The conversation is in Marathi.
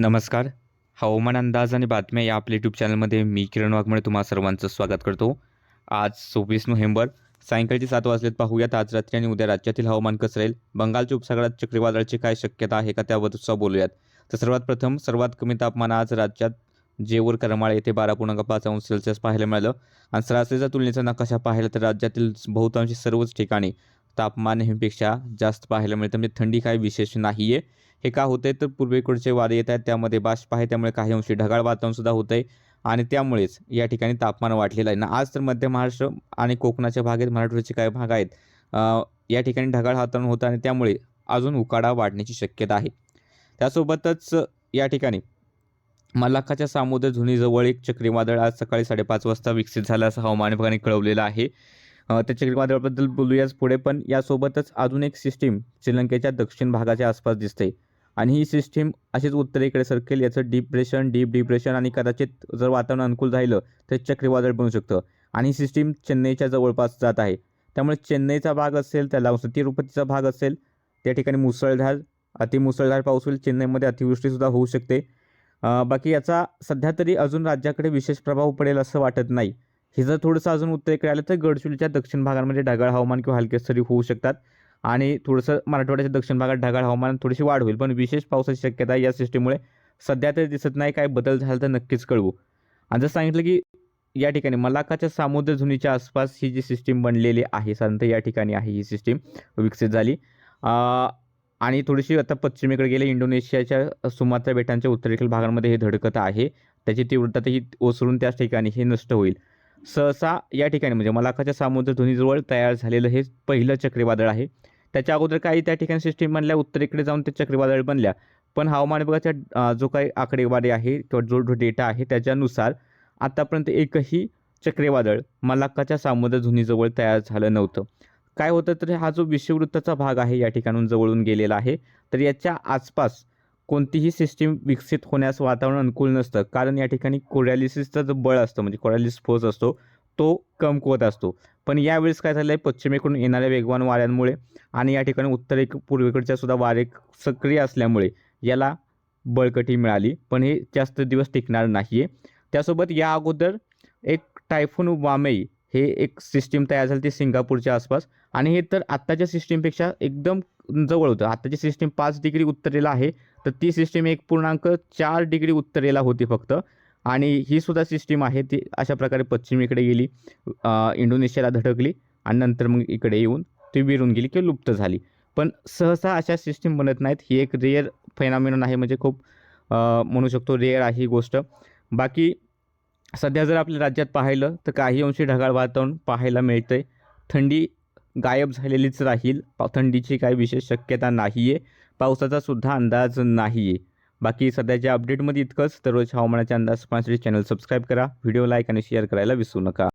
नमस्कार. हवामान अंदाज आणि बातम्या या आपल्या यूट्यूब चॅनलमध्ये मी किरण वाघमळे तुम्हा सर्वांचं स्वागत करतो. आज सव्वीस नोव्हेंबर सायंकाळची सात वाजलेत. पाहूयात आज रात्री आणि उद्या राज्यातील हवामान कसं राहील? बंगालच्या उपसागरात चक्रीवादळाची काय शक्यता आहे का? त्याबद्दल बोलूयात. तर सर्वात प्रथम सर्वात कमी तापमान आज राज्यात जेवर करमाळ येथे बारा पूर्णांक पाच अंश सेल्सिअस पाहायला मिळालं. आणि सरासरीचा तुलनेचा नकाशा पाहिला तर राज्यातील बहुतांशी सर्वच ठिकाणी तापमान नेहमीपेक्षा जास्त पाहायला मिळतं. म्हणजे थंडी काही विशेष नाही आहे हे का होतंय? तर पूर्वेकडचे वारे येत आहेत. त्यामध्ये बाष्प आहे. त्यामुळे काही अंशी ढगाळ वातावरणसुद्धा होतं होत आहे आणि त्यामुळेच या ठिकाणी तापमान वाढलेलं आहे. ना आज तर मध्य महाराष्ट्र आणि कोकणाच्या भागात मराठवाड्याचे काही भाग आहेत. या ठिकाणी ढगाळ वातावरण होतं आणि त्यामुळे अजून उकाडा वाढण्याची शक्यता आहे. त्यासोबतच या ठिकाणी मलाखाच्या सामुद्र धुनीजवळ एक चक्रीवादळ आज सकाळी साडेपाच वाजता विकसित झालं असं हवामान विभागाने कळवलेलं आहे. त्याच्या त्या चक्रीवादळाबद्दल बोलूयाच पुढे पण यासोबतच अजून एक सिस्टीम श्रीलंकेच्या दक्षिण भागाच्या आसपास दिसते आणि ही सिस्टीम अशीच उत्तरेकडे सरकेल याचं डिप्रेशन डीप डिप्रेशन आणि कदाचित जर वातावरण अनुकूल राहिलं तर चक्रीवादळ बनू शकतं. आणि ही सिस्टीम चेन्नईच्या जवळपास जात आहे. त्यामुळे चेन्नईचा भाग असेल त्याला तिरुपतीचा भाग असेल त्या ठिकाणी मुसळधार अतिमुसळधार पाऊस होईल. चेन्नईमध्ये अतिवृष्टीसुद्धा होऊ शकते. बाकी याचा सध्या तरी अजून राज्याकडे विशेष प्रभाव पडेल असं वाटत नाही. हे जर थोडंसं अजून उत्तरेकडे आलं तर गडचिरोलीच्या दक्षिण भागांमध्ये ढगाळ हवामान किंवा हलके सरी होऊ शकतात. आणि थोडंसं मराठवाड्याच्या दक्षिण भागात ढगाळ हवामान थोडीशी वाढ होईल. पण विशेष पावसाची शक्यता या सिस्टीममुळे सध्या तरी दिसत नाही. काय बदल झाला तर नक्कीच कळवू. आणि जर सांगितलं की या ठिकाणी मलाकाच्या सामुद्रधुनीच्या आसपास ही जी सिस्टीम बनलेली आहे साधारणतः या ठिकाणी आहे ही सिस्टीम विकसित झाली. आणि थोडीशी आता पश्चिमेकडे गेले इंडोनेशियाच्या सुमात्रा बेटांच्या उत्तरेकडील भागांमध्ये हे धडकत आहे. त्याची तीव्रता ही ओसरून त्याच ठिकाणी हे नष्ट होईल. सहसा या ठिकाणी म्हणजे मलाखाच्या सामुद्र धुनीजवळ तयार झालेलं हे पहिलं चक्रीवादळ आहे. त्याच्या अगोदर काही त्या ठिकाणी सिस्टीम बनल्या उत्तरेकडे जाऊन ते चक्रीवादळ बनल्या. पण हवामान विभागाच्या जो काही आकडेवारी आहे किंवा जो जो डेटा आहे त्याच्यानुसार आतापर्यंत एकही चक्रीवादळ मलाक्काच्या सामुद्र धुनीजवळ तयार झालं नव्हतं. काय होतं तर हा जो विषुववृत्ताचा भाग आहे या ठिकाणून जवळून गेलेला आहे. तर याच्या आसपास कोणतीही सिस्टीम विकसित होण्यास वातावरण अनुकूल नसतं. कारण या ठिकाणी कोरॅलिसिसचं जो बळ असतं म्हणजे कोरॅलिस फोर्स असतो तो कमकुवत असतो. पण यावेळेस काय झालं आहे पश्चिमेकडून येणाऱ्या वेगवान वाऱ्यांमुळे आणि या ठिकाणी उत्तरेक पूर्वेकडच्या सुद्धा वारे सक्रिय असल्यामुळे याला बळकटी मिळाली. पण हे जास्त दिवस टिकणार नाही आहे त्यासोबत या अगोदर एक टायफून वामेई हे एक सिस्टीम तयार झाली ती सिंगापूरच्या आसपास. आणि हे तर आत्ताच्या सिस्टीमपेक्षा एकदम जवळ होतं. आत्ताची सिस्टीम पाच डिग्री उत्तरेला आहे. तर ती सिस्टीम एक पूर्णांक चार डिग्री उत्तरेला होती फक्त. आणि ही सुद्धा सिस्टीम आहे ती अशा प्रकारे पश्चिमेकडे गेली इंडोनेशियाला धडकली आणि नंतर मग इकडे येऊन ती विरून गेली किंवा लुप्त झाली. पण सहसा अशा सिस्टीम बनत नाहीत. ही एक रेअर फेनामिनन आहे. म्हणजे खूप म्हणू शकतो रेअर आहे ही गोष्ट. बाकी सध्या जर आपल्या राज्यात पाहिलं तर काही अंशी ढगाळ वातावरण पाहायला मिळतंय. थंडी गायब झालेलीच राहील. पा- थंडीची काही विशेष शक्यता नाही आहे पावसाचा सुद्धा अंदाज नाही आहे बाकी सध्याच्या अपडेटमध्ये इतकंच. दररोज हवामानाचा हवामानाचे अंदाज पाहण्यासाठी चॅनल सबस्क्राईब करा. व्हिडिओ लाईक आणि शेअर करायला विसरू नका.